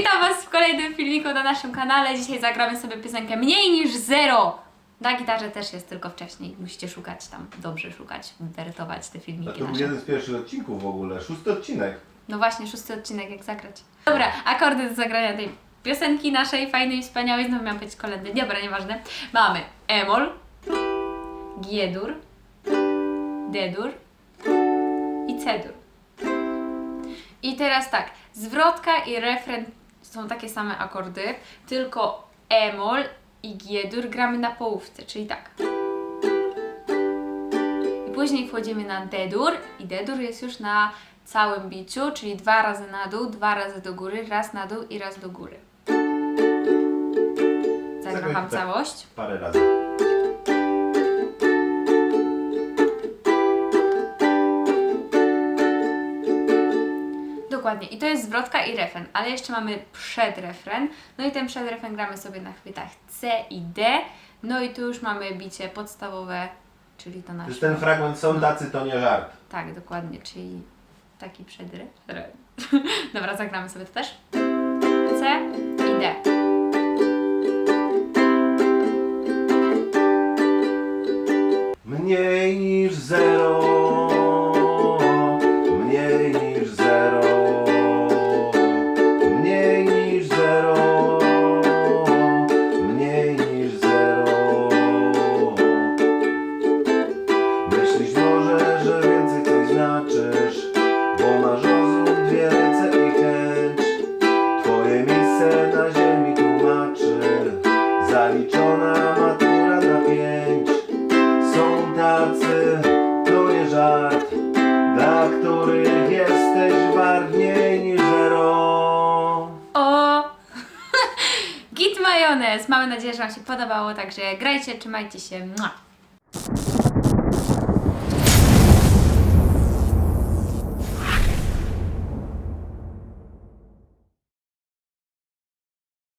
Witam Was w kolejnym filmiku na naszym kanale. Dzisiaj zagramy sobie piosenkę Mniej niż zero. Na gitarze też jest tylko wcześniej. Musicie szukać tam, dobrze szukać, wertować te A filmiki to był nasze. jeden z pierwszych odcinków w ogóle, szósty odcinek. No właśnie, szósty odcinek, jak zagrać. Dobra, akordy do zagrania tej piosenki naszej, fajnej, wspaniałej. Znowu miałam być kolędy. Dobra, nieważne. Mamy E-moll, G-dur, D-dur i C-dur. I teraz tak, zwrotka i refren są takie same akordy, tylko E-moll i G-dur gramy na połówce, czyli tak. I później wchodzimy na D-dur i D-dur jest już na całym biciu, czyli dwa razy na dół, dwa razy do góry, raz na dół i raz do góry. Wam tak. całość. Parę razy. Dokładnie. I to jest zwrotka i refren, ale jeszcze mamy przedrefren. No i ten przedrefren gramy sobie na chwytach C i D. No i tu już mamy bicie podstawowe, czyli to jest ten fragment są tacy, to nie żart. Tak, dokładnie, czyli taki przedrefren. Dobra, zagramy sobie to też. C i D. Mniej niż zero. Tacy, to nie żart Dla których jesteś wart mniej niż zero O! Git majonez! Mamy nadzieję, że Wam się podobało, także grajcie, trzymajcie się. Mua.